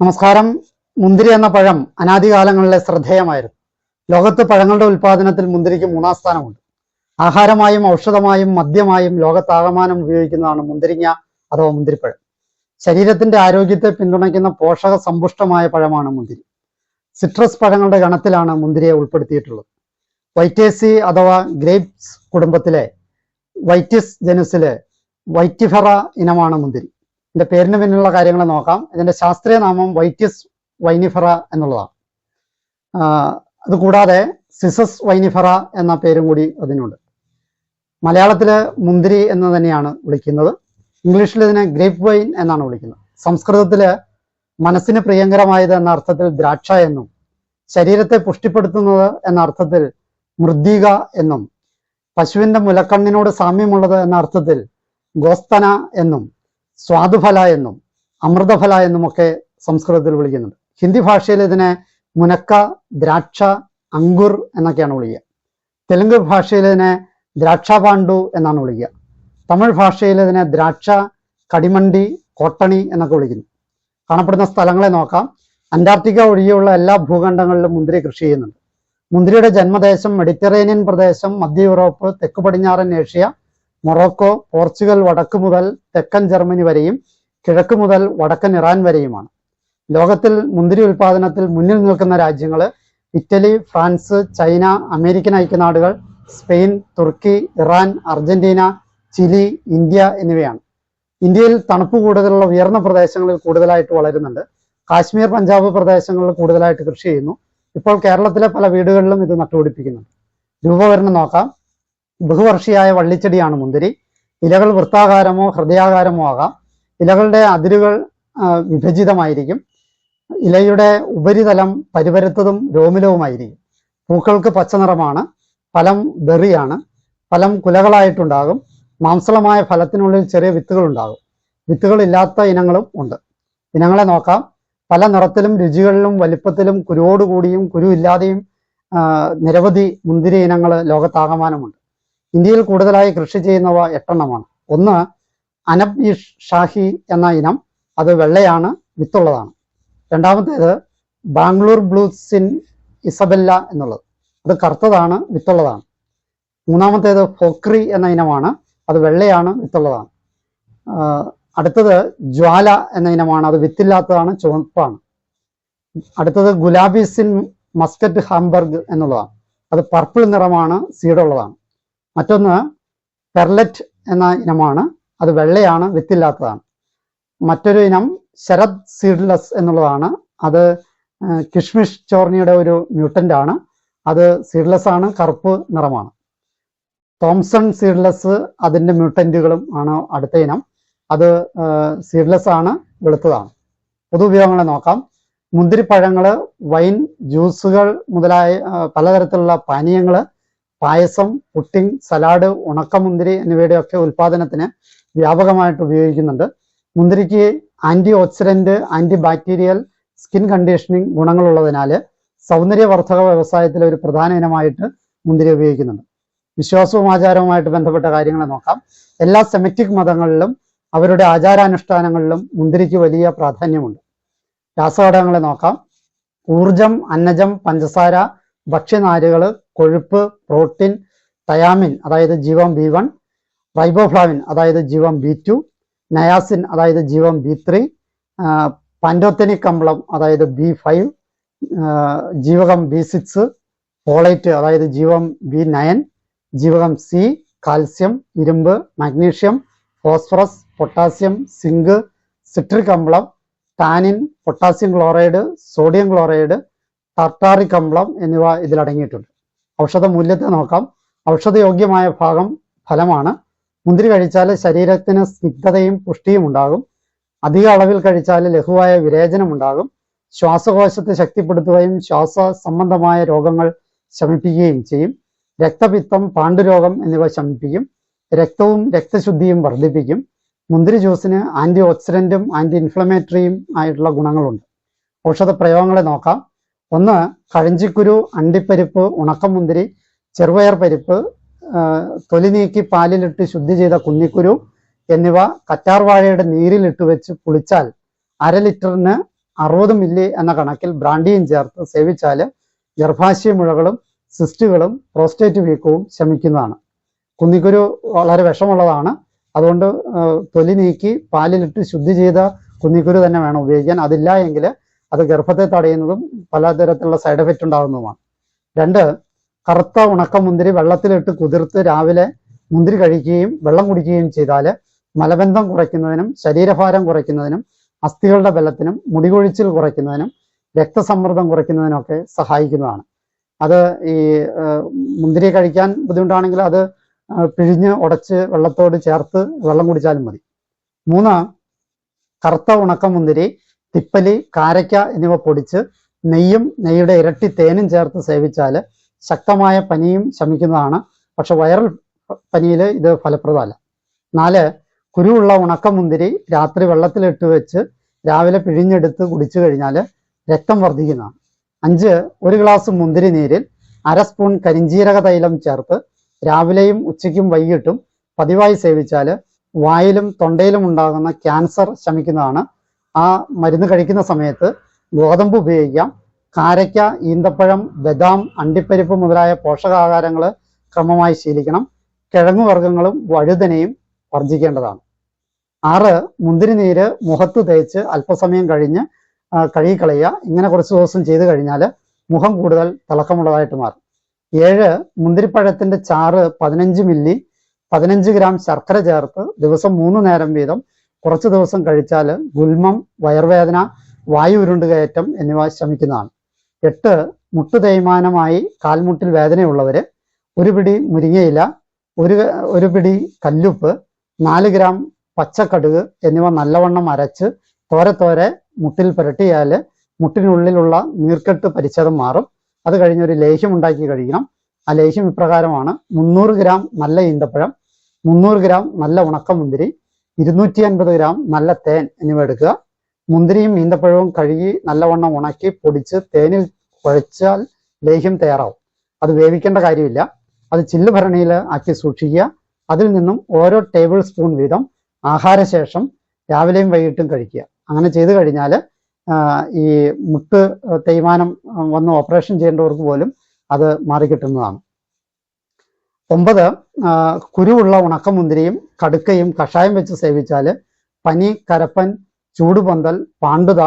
നമസ്കാരം. മുന്തിരി എന്ന പഴം അനാദികാലങ്ങളിലെ ശ്രദ്ധേയമായിരുന്നു. ലോകത്ത് പഴങ്ങളുടെ ഉൽപാദനത്തിൽ മുന്തിരിക്ക് മൂന്നാം സ്ഥാനമുണ്ട്. ആഹാരമായും ഔഷധമായും മദ്യമായും ലോകത്താകമാനം ഉപയോഗിക്കുന്നതാണ് മുന്തിരിങ്ങ അഥവാ മുന്തിരിപ്പഴം. ശരീരത്തിന്റെ ആരോഗ്യത്തെ പിന്തുണയ്ക്കുന്ന പോഷക സമ്പുഷ്ടമായ പഴമാണ് മുന്തിരി. സിട്രസ് പഴങ്ങളുടെ ഗണത്തിലാണ് മുന്തിരിയെ ഉൾപ്പെടുത്തിയിട്ടുള്ളത്. വൈറ്റേസി അഥവാ ഗ്രേപ്സ് കുടുംബത്തിലെ വൈറ്റിസ് ജനുസിലെ വൈറ്റിഫെറ ഇനമാണ് മുന്തിരി. ഇതിന്റെ പേരിന് പിന്നിലുള്ള കാര്യങ്ങൾ നോക്കാം. ഇതിന്റെ ശാസ്ത്രീയ നാമം വൈറ്റിസ് വൈനിഫറ എന്നുള്ളതാണ്. അതുകൂടാതെ സിസസ് വൈനിഫറ എന്ന പേരും കൂടി അതിനുണ്ട്. മലയാളത്തിൽ മുന്തിരി എന്ന് തന്നെയാണ് വിളിക്കുന്നത്. ഇംഗ്ലീഷിൽ ഇതിനെ ഗ്രേപ്പ് വൈൻ എന്നാണ് വിളിക്കുന്നത്. സംസ്കൃതത്തിൽ മനസ്സിന് പ്രിയങ്കരമായത് എന്ന അർത്ഥത്തിൽ ദ്രാക്ഷ എന്നും ശരീരത്തെ പുഷ്ടിപ്പെടുത്തുന്നത് എന്ന അർത്ഥത്തിൽ മൃദ്ദിക എന്നും പശുവിന്റെ മുലക്കണ്ണിനോട് സാമ്യമുള്ളത് എന്ന അർത്ഥത്തിൽ ഗോസ്തന എന്നും സ്വാദുഫല എന്നും അമൃതഫല എന്നുമൊക്കെ സംസ്കൃതത്തിൽ വിളിക്കുന്നുണ്ട്. ഹിന്ദി ഭാഷയിൽ ഇതിനെ മുനക്ക ദ്രാക്ഷ അങ്കുർ എന്നൊക്കെയാണ് വിളിക്കുക. തെലുങ്ക് ഭാഷയിൽ ഇതിനെ ദ്രാക്ഷാപാണ്ഡു എന്നാണ് വിളിക്കുക. തമിഴ് ഭാഷയിൽ ഇതിനെ ദ്രാക്ഷ കടിമണ്ടി കോട്ടണി എന്നൊക്കെ വിളിക്കുന്നു. കാണപ്പെടുന്ന സ്ഥലങ്ങളെ നോക്കാം. അന്റാർട്ടിക്ക ഒഴികെയുള്ള എല്ലാ ഭൂഖണ്ഡങ്ങളിലും മുന്തിരി കൃഷി ചെയ്യുന്നുണ്ട്. മുന്തിരിയുടെ ജന്മദേശം മെഡിറ്ററേനിയൻ പ്രദേശം മധ്യ യൂറോപ്പ് തെക്ക് പടിഞ്ഞാറൻ ഏഷ്യ മൊറോക്കോ പോർച്ചുഗൽ വടക്കു മുതൽ തെക്കൻ ജർമ്മനി വരെയും കിഴക്ക് മുതൽ വടക്കൻ ഇറാൻ വരെയുമാണ്. ലോകത്തിൽ മുന്തിരി ഉൽപാദനത്തിൽ മുന്നിൽ നിൽക്കുന്ന രാജ്യങ്ങൾ ഇറ്റലി ഫ്രാൻസ് ചൈന അമേരിക്കൻ ഐക്യനാടുകൾ സ്പെയിൻ തുർക്കി ഇറാൻ അർജന്റീന ചിലി ഇന്ത്യ എന്നിവയാണ്. ഇന്ത്യയിൽ തണുപ്പ് കൂടുതലുള്ള ഉയർന്ന പ്രദേശങ്ങളിൽ കൂടുതലായിട്ട് വളരുന്നുണ്ട്. കാശ്മീർ പഞ്ചാബ് പ്രദേശങ്ങളിൽ കൂടുതലായിട്ട് കൃഷി ചെയ്യുന്നു. ഇപ്പോൾ കേരളത്തിലെ പല വീടുകളിലും ഇത് നട്ടുപിടിപ്പിക്കുന്നുണ്ട്. രൂപവരണം നോക്കാം. ബഹുവർഷിയായ വള്ളിച്ചെടിയാണ് മുന്തിരി. ഇലകൾ വൃത്താകാരമോ ഹൃദയാകാരമോ ആകാം. ഇലകളുടെ അതിരുകൾ വിഭജിതമായിരിക്കും. ഇലയുടെ ഉപരിതലം പരിപരത്തതും രോമിലവുമായിരിക്കും. പൂക്കൾക്ക് പച്ച നിറമാണ്. ഫലം ബെറിയാണ് ഫലം കുലകളായിട്ടുണ്ടാകും. മാംസളമായ ഫലത്തിനുള്ളിൽ ചെറിയ വിത്തുകൾ ഉണ്ടാകും വിത്തുകൾ ഇല്ലാത്ത ഇനങ്ങളും ഉണ്ട്. ഇനങ്ങളെ നോക്കാം. പല നിറത്തിലും രുചികളിലും വലിപ്പത്തിലും കുരുവോടുകൂടിയും കുരു ഇല്ലാതെയും നിരവധി മുന്തിരി ഇനങ്ങൾ ലോകത്താകമാനമുണ്ട്. ഇന്ത്യയിൽ കൂടുതലായി കൃഷി ചെയ്യുന്നവ എട്ടെണ്ണമാണ്. ഒന്ന് അനബ് ഷാഹി എന്ന ഇനം. അത് വെള്ളയാണ് വിത്തുള്ളതാണ്. രണ്ടാമത്തേത് ബാംഗ്ലൂർ ബ്ലൂസിൻ ഇസബെല്ല എന്നുള്ളത്. അത് കറുത്തതാണ് വിത്തുള്ളതാണ്. മൂന്നാമത്തേത് ഫോക്രി എന്ന ഇനമാണ്. അത് വെള്ളയാണ് വിത്തുള്ളതാണ്. അടുത്തത് ജ്വാല എന്ന ഇനമാണ്. അത് വിത്തില്ലാത്തതാണ് ചുവപ്പാണ്. അടുത്തത് ഗുലാബിസിൻ മസ്കറ്റ് ഹാംബർഗ് എന്നുള്ളതാണ്. അത് പർപ്പിൾ നിറമാണ് സീഡുള്ളതാണ്. മറ്റൊന്ന് പെർലറ്റ് എന്ന ഇനമാണ്. അത് വെള്ളയാണ് വിത്തില്ലാത്തതാണ്. മറ്റൊരു ഇനം ശരത് സീഡ്ലെസ് എന്നുള്ളതാണ്. അത് കിഷ്മിഷ് ചോർണിയുടെ ഒരു മ്യൂട്ടന്റ് ആണ്. അത് സീഡ്ലെസ് ആണ് കറുപ്പ് നിറമാണ്. തോംസൺ സീഡ്ലെസ് അതിന്റെ മ്യൂട്ടന്റുകളും ആണ് അടുത്ത ഇനം. അത് സീഡ്ലെസ് ആണ് വെളുത്തതാണ്. പൊതു ഉപയോഗങ്ങളെ നോക്കാം. മുന്തിരിപ്പഴങ്ങൾ വൈൻ ജ്യൂസുകൾ മുതലായ പലതരത്തിലുള്ള പാനീയങ്ങൾ പായസം പുട്ടിംഗ് സലാഡ് ഉണക്കമുന്തിരി എന്നിവയുടെയൊക്കെ ഉൽപാദനത്തിന് വ്യാപകമായിട്ട് ഉപയോഗിക്കുന്നുണ്ട്. മുന്തിരിക്ക് antioxidant antibacterial skin conditioning ഗുണങ്ങളുള്ളതിനാൽ സൗന്ദര്യവർദ്ധക വ്യവസായത്തിലെ ഒരു പ്രധാന ഇനമായിട്ട് മുന്തിരി ഉപയോഗിക്കുന്നുണ്ട്. വിശ്വാസവും ആചാരവുമായിട്ട് ബന്ധപ്പെട്ട കാര്യങ്ങളെ നോക്കാം. എല്ലാ സെമറ്റിക് മതങ്ങളിലും അവരുടെ ആചാരാനുഷ്ഠാനങ്ങളിലും മുന്തിരിക്ക് വലിയ പ്രാധാന്യമുണ്ട്. രാസഘടകങ്ങളെ നോക്കാം. ഊർജം അന്നജം പഞ്ചസാര ഭക്ഷ്യനാരുകൾ കൊഴുപ്പ് പ്രോട്ടീൻ തയാമിൻ അതായത് ജീവം ബി വൺ റൈബോഫ്ലാവിൻ അതായത് ജീവം ബി ടു നയാസിൻ അതായത് ജീവം ബി ത്രീ പാൻഡോത്തനിക് അമ്ലം അതായത് ബി ഫൈവ് ജീവകം ബി സിക്സ് ഫോളേറ്റ് അതായത് ജീവം ബി നയൻ ജീവകം സി കാൽസ്യം ഇരുമ്പ് magnesium phosphorus potassium zinc citric അമ്ലം tannin potassium chloride sodium chloride tartaric അമ്ലം എന്നിവ ഇതിലടങ്ങിയിട്ടുണ്ട്. ഔഷധ മൂല്യത്തെ നോക്കാം. ഔഷധയോഗ്യമായ ഭാഗം ഫലമാണ്. മുന്തിരി കഴിച്ചാൽ ശരീരത്തിന് സ്നിഗ്ധതയും പുഷ്ടിയും ഉണ്ടാകും. അധിക അളവിൽ കഴിച്ചാൽ ലഘുവായ വിരേചനം ഉണ്ടാകും. ശ്വാസകോശത്തെ ശക്തിപ്പെടുത്തുകയും ശ്വാസ സംബന്ധമായ രോഗങ്ങൾ ശമിപ്പിക്കുകയും ചെയ്യും. രക്തപിത്തം പാണ്ഡുരോഗം എന്നിവ ശമിപ്പിക്കും. രക്തവും രക്തശുദ്ധിയും വർദ്ധിപ്പിക്കും. മുന്തിരി ജ്യൂസിന് ആന്റി ഓക്സിഡന്റും ആന്റി ഇൻഫ്ലമേറ്ററിയും ആയിട്ടുള്ള ഗുണങ്ങളുണ്ട്. ഔഷധ പ്രയോഗങ്ങളെ നോക്കാം. ഒന്ന് കഴഞ്ചിക്കുരു അണ്ടിപ്പരിപ്പ് ഉണക്കമുന്തിരി ചെറുപയർ പരിപ്പ് തൊലി നീക്കി പാലിലിട്ട് ശുദ്ധി ചെയ്ത കുന്നിക്കുരു എന്നിവ കറ്റാർവാഴയുടെ നീരിലിട്ട് വെച്ച് പുളിച്ചാൽ അര ലിറ്ററിന് അറുപത് മില്ലി എന്ന കണക്കിൽ ബ്രാൻഡിയും ചേർത്ത് സേവിച്ചാൽ ഗർഭാശയ മുഴകളും സിസ്റ്റുകളും പ്രോസ്റ്റേറ്റ് വീക്കവും ശമിക്കുന്നതാണ്. കുന്നിക്കുരു വളരെ വിഷമുള്ളതാണ്. അതുകൊണ്ട് തൊലി നീക്കി പാലിലിട്ട് ശുദ്ധി ചെയ്ത കുന്നിക്കുരു തന്നെ വേണം ഉപയോഗിക്കാൻ. അതില്ല എങ്കിൽ അത് ഗർഭത്തെ തടയുന്നതും പലതരത്തിലുള്ള സൈഡ് എഫക്റ്റ് ഉണ്ടാകുന്നതുമാണ്. രണ്ട് കറുത്ത ഉണക്ക മുന്തിരി വെള്ളത്തിലിട്ട് കുതിർത്ത് രാവിലെ മുന്തിരി കഴിക്കുകയും വെള്ളം കുടിക്കുകയും ചെയ്താൽ മലബന്ധം കുറയ്ക്കുന്നതിനും ശരീരഭാരം കുറയ്ക്കുന്നതിനും അസ്ഥികളുടെ ബലത്തിനും മുടികൊഴിച്ചിൽ കുറയ്ക്കുന്നതിനും രക്തസമ്മർദ്ദം കുറയ്ക്കുന്നതിനൊക്കെ സഹായിക്കുന്നതാണ്. അത് ഈ മുന്തിരി കഴിക്കാൻ ബുദ്ധിമുട്ടാണെങ്കിൽ അത് പിഴിഞ്ഞ് ഉടച്ച് വെള്ളത്തോട് ചേർത്ത് വെള്ളം കുടിച്ചാലും മതി. മൂന്ന് കറുത്ത ഉണക്കമുന്തിരി തിപ്പലി കാരയ്ക്ക എന്നിവ പൊടിച്ച് നെയ്യും നെയ്യുടെ ഇരട്ടി തേനും ചേർത്ത് സേവിച്ചാൽ ശക്തമായ പനിയും ശമിക്കുന്നതാണ്. പക്ഷെ വൈറൽ പനിയിൽ ഇത് ഫലപ്രദമല്ല. നാല് കുരുവുള്ള ഉണക്കമുന്തിരി രാത്രി വെള്ളത്തിലിട്ട് വെച്ച് രാവിലെ പിഴിഞ്ഞെടുത്ത് കുടിച്ചു കഴിഞ്ഞാൽ രക്തം വർദ്ധിക്കുന്നതാണ്. അഞ്ച് ഒരു ഗ്ലാസ് മുന്തിരി നീരിൽ അര സ്പൂൺ കരിഞ്ജീരക തൈലം ചേർത്ത് രാവിലെയും ഉച്ചയ്ക്കും വൈകിട്ടും പതിവായി സേവിച്ചാൽ വായിലും തൊണ്ടയിലും ഉണ്ടാകുന്ന ക്യാൻസർ ശമിക്കുന്നതാണ് ആ മരുന്ന് കഴിക്കുന്ന സമയത്ത് ഗോതമ്പ് ഉപയോഗിക്കാം. കാരയ്ക്ക ഈന്തപ്പഴം ബദാം അണ്ടിപ്പരിപ്പ് മുതലായ പോഷകാഹാരങ്ങൾ ക്രമമായി ശീലിക്കണം. കിഴങ്ങുവർഗങ്ങളും വഴുതനയും വർജിക്കേണ്ടതാണ് ആറ് മുന്തിരി നീര് മുഖത്ത് തേച്ച് അല്പസമയം കഴിഞ്ഞ് കഴുകിക്കളയുക. ഇങ്ങനെ കുറച്ച് ദിവസം ചെയ്തു കഴിഞ്ഞാൽ മുഖം കൂടുതൽ തിളക്കമുള്ളതായിട്ട് മാറും. ഏഴ് മുന്തിരിപ്പഴത്തിന്റെ ചാറ് പതിനഞ്ച് മില്ലി പതിനഞ്ച് ഗ്രാം ശർക്കര ചേർത്ത് ദിവസം മൂന്ന് നേരം വീതം കുറച്ച് ദിവസം കഴിച്ചാൽ ഗുൽമം വയർവേദന വായു ഉരുണ്ടുകയറ്റം എന്നിവ ശമിക്കുന്നതാണ്. എട്ട് മുട്ടു തേയ്മാനമായി കാൽമുട്ടിൽ വേദനയുള്ളവര് ഒരു പിടി മുരിങ്ങയില ഒരു ഒരു പിടി കല്ലുപ്പ് നാല് ഗ്രാം പച്ചക്കടുക് എന്നിവ നല്ലവണ്ണം അരച്ച് തോരെ തോരെ മുട്ടിൽ പുരട്ടിയാൽ മുട്ടിനുള്ളിലുള്ള നീർക്കെട്ട് പരിച്ഛേദം മാറും. അത് കഴിഞ്ഞൊരു ലേഹ്യം ഉണ്ടാക്കി കഴിക്കണം. ആ ലേഹ്യം ഇപ്രകാരമാണ്. മുന്നൂറ് ഗ്രാം നല്ല ഈന്തപ്പഴം മുന്നൂറ് ഗ്രാം നല്ല ഉണക്കമുന്തിരി ഇരുന്നൂറ്റി അൻപത് ഗ്രാം നല്ല തേൻ എന്നിവ എടുക്കുക. മുന്തിരിയും ഈന്തപ്പഴവും കഴുകി നല്ലവണ്ണം ഉണക്കി പൊടിച്ച് തേനിൽ കുഴച്ചാൽ ലേഹ്യം തയ്യാറാവും. അത് വേവിക്കേണ്ട കാര്യമില്ല. അത് ചില്ല് ഭരണിയിൽ ആക്കി സൂക്ഷിക്കുക. അതിൽ നിന്നും ഓരോ ടേബിൾ സ്പൂൺ വീതം ആഹാരശേഷം രാവിലെയും വൈകിട്ടും കഴിക്കുക. അങ്ങനെ ചെയ്തു കഴിഞ്ഞാൽ ഈ മുട്ട് തേയ്മാനം വന്ന് ഓപ്പറേഷൻ ചെയ്യേണ്ടവർക്ക് പോലും അത് മാറിക്കിട്ടുന്നതാണ്. ഒമ്പത് കുരുവുള്ള ഉണക്കമുന്തിരിയും കടുക്കയും കഷായം വെച്ച് സേവിച്ചാൽ പനി കരപ്പൻ ചൂടുപന്തൽ പാണ്ഡുത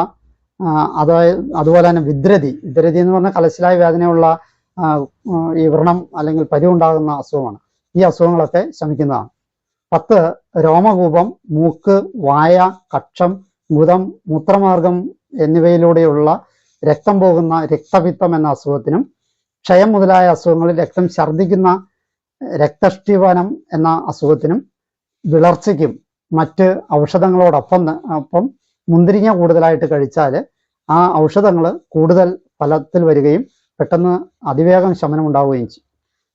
അതായത് അതുപോലെ തന്നെ വിദ്രതി. വിദ്രതി എന്ന് പറഞ്ഞാൽ കലശലായ വേദനയുള്ള ഈ വ്രണം അല്ലെങ്കിൽ പരി ഉണ്ടാകുന്ന അസുഖമാണ്. ഈ അസുഖങ്ങളൊക്കെ ശമിക്കുന്നതാണ്. പത്ത് രോമകൂപം മൂക്ക് വായ കക്ഷം മുതം മൂത്രമാർഗം എന്നിവയിലൂടെയുള്ള രക്തം പോകുന്ന രക്തപിത്തം എന്ന അസുഖത്തിനും ക്ഷയം മുതലായ അസുഖങ്ങളിൽ രക്തം ഛർദ്ദിക്കുന്ന രക്തഷ്ടിവനം എന്ന അസുഖത്തിനും വിളർച്ചയ്ക്കും മറ്റ് ഔഷധങ്ങളോടൊപ്പം ഒപ്പം മുന്തിരിങ്ങ കൂടുതലായിട്ട് കഴിച്ചാൽ ആ ഔഷധങ്ങൾ കൂടുതൽ ഫലത്തിൽ വരികയും പെട്ടെന്ന് അതിവേഗം ശമനം ഉണ്ടാവുകയും ചെയ്യും.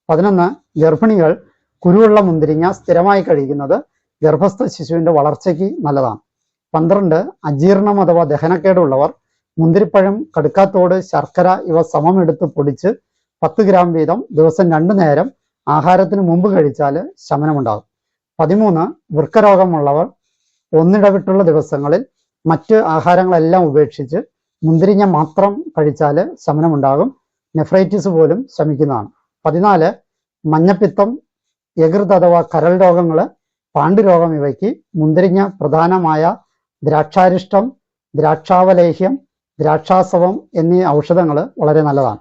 പതിനൊന്ന് ഗർഭിണികൾ കുരുവുള്ള മുന്തിരിങ്ങ സ്ഥിരമായി കഴിക്കുന്നത് ഗർഭസ്ഥ ശിശുവിന്റെ വളർച്ചയ്ക്ക് നല്ലതാണ്. പന്ത്രണ്ട് അജീർണം അഥവാ ദഹനക്കേടുള്ളവർ മുന്തിരിപ്പഴം കടുക്കാത്തോട് ശർക്കര ഇവ സമമെടുത്ത് പൊടിച്ച് പത്ത് ഗ്രാം വീതം ദിവസം രണ്ടു നേരം ആഹാരത്തിന് മുമ്പ് കഴിച്ചാൽ ശമനമുണ്ടാകും. പതിമൂന്ന് വൃക്കരോഗമുള്ളവർ ഒന്നിടവിട്ടുള്ള ദിവസങ്ങളിൽ മറ്റ് ആഹാരങ്ങളെല്ലാം ഉപേക്ഷിച്ച് മുന്തിരിഞ്ഞ മാത്രം കഴിച്ചാൽ ശമനമുണ്ടാകും. നെഫ്രൈറ്റിസ് പോലും ശമിക്കുന്നതാണ്. പതിനാല് മഞ്ഞപ്പിത്തം യകൃത് അഥവാ കരൾ രോഗങ്ങൾ പാണ്ഡുരോഗം ഇവയ്ക്ക് മുന്തിരിഞ്ഞ പ്രധാനമായ ദ്രാക്ഷാരിഷ്ടം ദ്രാക്ഷാവലേഹ്യം ദ്രാക്ഷാസവം എന്നീ ഔഷധങ്ങൾ വളരെ നല്ലതാണ്.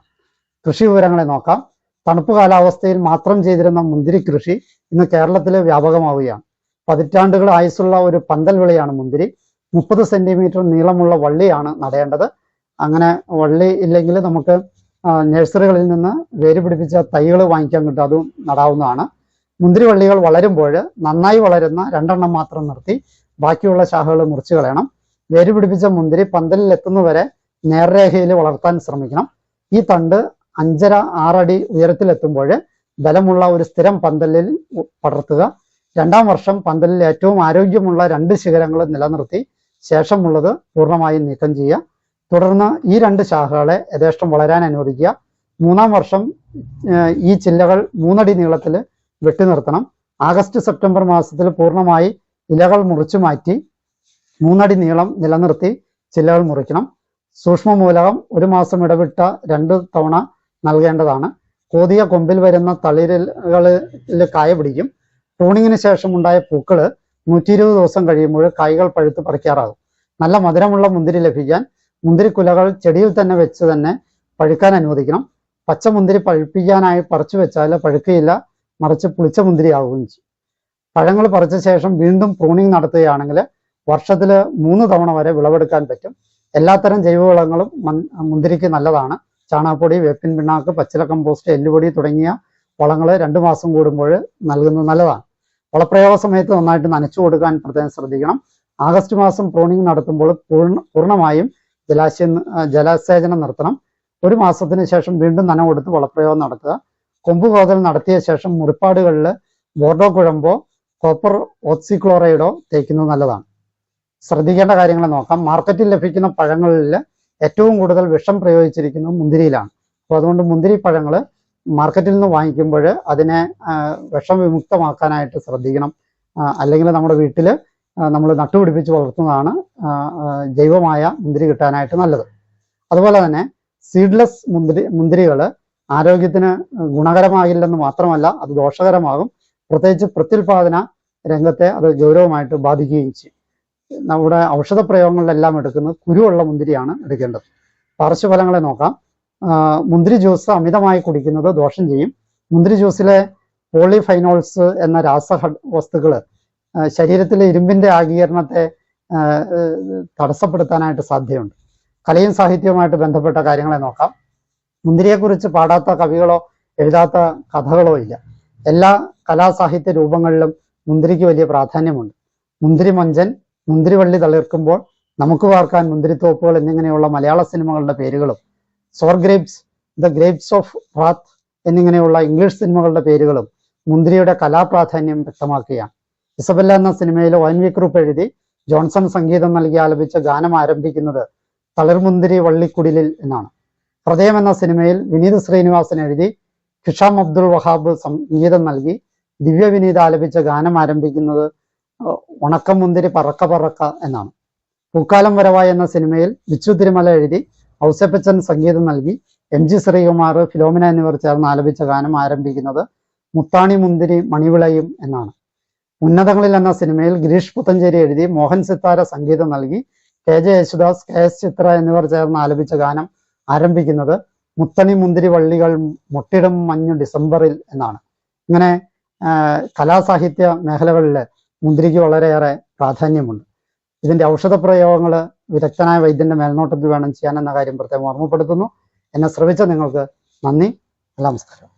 കൃഷി വിവരങ്ങളെ നോക്കാം. തണുപ്പ് കാലാവസ്ഥയിൽ മാത്രം ചെയ്തിരുന്ന മുന്തിരി കൃഷി ഇന്ന് കേരളത്തിൽ വ്യാപകമാവുകയാണ്. പതിറ്റാണ്ടുകൾ ആയുസ്സുള്ള ഒരു പന്തൽ വിളയാണ് മുന്തിരി. മുപ്പത് സെന്റിമീറ്റർ നീളമുള്ള വള്ളിയാണ് നടേണ്ടത്. അങ്ങനെ വള്ളി ഇല്ലെങ്കിൽ നമുക്ക് നഴ്സറികളിൽ നിന്ന് വേര് പിടിപ്പിച്ച തൈകൾ വാങ്ങിക്കാൻ കിട്ടും. അതും നടാവുന്നതാണ്. മുന്തിരി വള്ളികൾ വളരുമ്പോൾ നന്നായി വളരുന്ന രണ്ടെണ്ണം മാത്രം നിർത്തി ബാക്കിയുള്ള ശാഖകൾ മുറിച്ചു കളയണം. വേര് പിടിപ്പിച്ച മുന്തിരി പന്തലിൽ എത്തുന്നവരെ നേർരേഖയിൽ വളർത്താൻ ശ്രമിക്കണം. ഈ തണ്ട് അഞ്ചര ആറടി ഉയരത്തിലെത്തുമ്പോൾ ബലമുള്ള ഒരു സ്ഥിരം പന്തലിൽ പടർത്തുക. രണ്ടാം വർഷം പന്തലിൽ ഏറ്റവും ആരോഗ്യമുള്ള രണ്ട് ശിഖരങ്ങൾ നിലനിർത്തി ശേഷമുള്ളത് പൂർണമായും നീക്കം ചെയ്യുക. തുടർന്ന് ഈ രണ്ട് ശാഖകളെ യഥേഷ്ടം വളരാൻ അനുവദിക്കുക. മൂന്നാം വർഷം ഈ ചില്ലകൾ മൂന്നടി നീളത്തിൽ വെട്ടി നിർത്തണം. ആഗസ്റ്റ് സെപ്റ്റംബർ മാസത്തിൽ പൂർണമായി ഇലകൾ മുറിച്ചു മാറ്റി മൂന്നടി നീളം നിലനിർത്തി ചില്ലകൾ മുറിക്കണം. സൂക്ഷ്മ മൂലകം ഒരു മാസം ഇടവിട്ട രണ്ട് തവണ നൽകേണ്ടതാണ്. കോതിയ കൊമ്പിൽ വരുന്ന തളിരുകളിൽ കായ പിടിക്കും. പ്രൂണിങ്ങിന് ശേഷം ഉണ്ടായ പൂക്കൾ നൂറ്റി ഇരുപത് ദിവസം കഴിയുമ്പോൾ കായ്കൾ പഴുത്ത് പറിക്കാറാകും. നല്ല മധുരമുള്ള മുന്തിരി ലഭിക്കാൻ മുന്തിരിക്കുലകൾ ചെടിയിൽ തന്നെ വെച്ച് തന്നെ പഴുക്കാൻ അനുവദിക്കണം. പച്ച മുന്തിരി പഴുപ്പിക്കാനായി പറിച്ചു വെച്ചാൽ പഴുക്കയില്ല മറിച്ച് പുളിച്ച മുന്തിരി ആവുകയും ചെയ്യും. പഴങ്ങൾ പറിച്ച ശേഷം വീണ്ടും പ്രൂണിങ് നടത്തുകയാണെങ്കിൽ വർഷത്തിൽ മൂന്ന് തവണ വരെ വിളവെടുക്കാൻ പറ്റും. എല്ലാത്തരം ജൈവവളങ്ങളും മുന്തിരിക്ക് നല്ലതാണ്. ചാണകപ്പൊടി വേപ്പിൻ പിണ്ണാക്ക് പച്ചില കമ്പോസ്റ്റ് എല്ലുപൊടി തുടങ്ങിയ വളങ്ങൾ രണ്ട് മാസം കൂടുമ്പോൾ നൽകുന്നത് നല്ലതാണ്. വളപ്രയോഗ സമയത്ത് നന്നായിട്ട് നനച്ചു കൊടുക്കാൻ പ്രത്യേകം ശ്രദ്ധിക്കണം. ആഗസ്റ്റ് മാസം പ്രോണിങ് നടത്തുമ്പോൾ പൂർണമായും ജലാശയ ജലസേചനം നിർത്തണം. ഒരു മാസത്തിന് ശേഷം വീണ്ടും നന കൊടുത്ത് വളപ്രയോഗം നടത്തുക. കൊമ്പ് കോതൽ നടത്തിയ ശേഷം മുറിപ്പാടുകളിൽ ബോർഡോ കുഴമ്പോ കോപ്പർ ഓക്സിക്ലോറൈഡോ തേക്കുന്നത് നല്ലതാണ്. ശ്രദ്ധിക്കേണ്ട കാര്യങ്ങൾ നോക്കാം. മാർക്കറ്റിൽ ലഭിക്കുന്ന പഴങ്ങളിൽ ഏറ്റവും കൂടുതൽ വിഷം പ്രയോഗിച്ചിരിക്കുന്നത് മുന്തിരിയിലാണ്. അപ്പോൾ അതുകൊണ്ട് മുന്തിരി പഴങ്ങൾ മാർക്കറ്റിൽ നിന്ന് വാങ്ങിക്കുമ്പോൾ അതിനെ വിഷം വിമുക്തമാക്കാനായിട്ട് ശ്രദ്ധിക്കണം. അല്ലെങ്കിൽ നമ്മുടെ വീട്ടിൽ നമ്മൾ നട്ടുപിടിപ്പിച്ച് വളർത്തുന്നതാണ് ജൈവമായ മുന്തിരി കിട്ടാനായിട്ട് നല്ലത്. അതുപോലെ തന്നെ സീഡ്ലെസ് മുന്തിരി മുന്തിരികൾ ആരോഗ്യത്തിന് ഗുണകരമാകില്ലെന്ന് മാത്രമല്ല അത് ദോഷകരമാകും. പ്രത്യേകിച്ച് പ്രത്യുൽപാദന രംഗത്തെ അത് ഗൗരവമായിട്ട് ബാധിക്കുകയും ചെയ്യും. നമ്മുടെ ഔഷധ പ്രയോഗങ്ങളിലെല്ലാം എടുക്കുന്നത് കുരുവുള്ള മുന്തിരിയാണ് എടുക്കേണ്ടത്. പാർശ്വഫലങ്ങളെ നോക്കാം. മുന്തിരി ജ്യൂസ് അമിതമായി കുടിക്കുന്നത് ദോഷം ചെയ്യും. മുന്തിരി ജ്യൂസിലെ പോളിഫൈനോൾസ് എന്ന രാസ വസ്തുക്കൾ ശരീരത്തിലെ ഇരുമ്പിന്റെ ആഗീകരണത്തെ തടസ്സപ്പെടുത്താനായിട്ട് സാധ്യതയുണ്ട്. കലയും സാഹിത്യവുമായിട്ട് ബന്ധപ്പെട്ട കാര്യങ്ങളെ നോക്കാം. മുന്തിരിയെക്കുറിച്ച് പാടാത്ത കവികളോ എഴുതാത്ത കഥകളോ ഇല്ല. എല്ലാ കലാസാഹിത്യ രൂപങ്ങളിലും മുന്തിരിക്ക് വലിയ പ്രാധാന്യമുണ്ട്. മുന്തിരി മഞ്ചൻ മുന്തിരിവള്ളി തളിർക്കുമ്പോൾ നമുക്ക് വാർക്കാൻ മുന്തിരിത്തോപ്പുകൾ എന്നിങ്ങനെയുള്ള മലയാള സിനിമകളുടെ പേരുകളും sour grapes the grapes of wrath എന്നിങ്ങനെയുള്ള ഇംഗ്ലീഷ് സിനിമകളുടെ പേരുകളും മുന്തിരിയുടെ കലാപ്രാധാന്യം വ്യക്തമാക്കുകയാണ്. ഇസബല്ല എന്ന സിനിമയിൽ എൻ വി കുറുപ്പ് എഴുതി ജോൺസൺ സംഗീതം നൽകി ആലപിച്ച ഗാനം ആരംഭിക്കുന്നത് തളിർമുന്തിരി വള്ളിക്കുടിലിൽ എന്നാണ്. ഹൃദയം എന്ന സിനിമയിൽ വിനീത് ശ്രീനിവാസൻ എഴുതി ഖിഷാം അബ്ദുൾ വഹാബ് സംഗീതം നൽകി ദിവ്യ വിനീത് ആലപിച്ച ഗാനം ആരംഭിക്കുന്നത് അഹ് ഉണക്കമുന്തിരി പറക്ക പറക്ക എന്നാണ്. പൂക്കാലം വരവായ എന്ന സിനിമയിൽ വിച്ചു തിരുമല എഴുതി ഔസപ്പച്ചൻ സംഗീതം നൽകി. എം ജി ശ്രീകുമാർ ഫിലോമിന എന്നിവർ ചേർന്ന് ആലപിച്ച ഗാനം ആരംഭിക്കുന്നത് മുത്താണി മുന്തിരി മണിവിളയും എന്നാണ്. ഉന്നതങ്ങളിൽ എന്ന സിനിമയിൽ ഗിരീഷ് പുത്തഞ്ചേരി എഴുതി മോഹൻ സിത്താര സംഗീതം നൽകി. K J Yesudas K S Chithra എന്നിവർ ചേർന്ന് ആലപിച്ച ഗാനം ആരംഭിക്കുന്നത് മുത്തണി മുന്തിരി വള്ളികൾ മുട്ടിടും മഞ്ഞു ഡിസംബറിൽ എന്നാണ്. ഇങ്ങനെ കലാസാഹിത്യ മേഖലകളിൽ മുന്തിരിക്ക് വളരെയേറെ പ്രാധാന്യമുണ്ട്. ഇതിന്റെ ഔഷധ പ്രയോഗങ്ങൾ വിദഗ്ധനായ വൈദ്യന്റെ മേൽനോട്ടത്തിൽ വേണം ചെയ്യാൻ എന്ന കാര്യം പ്രത്യേകം ഓർമ്മപ്പെടുത്തുന്നു. എന്നെ ശ്രമിച്ച നിങ്ങൾക്ക് നന്ദി. നമസ്കാരം.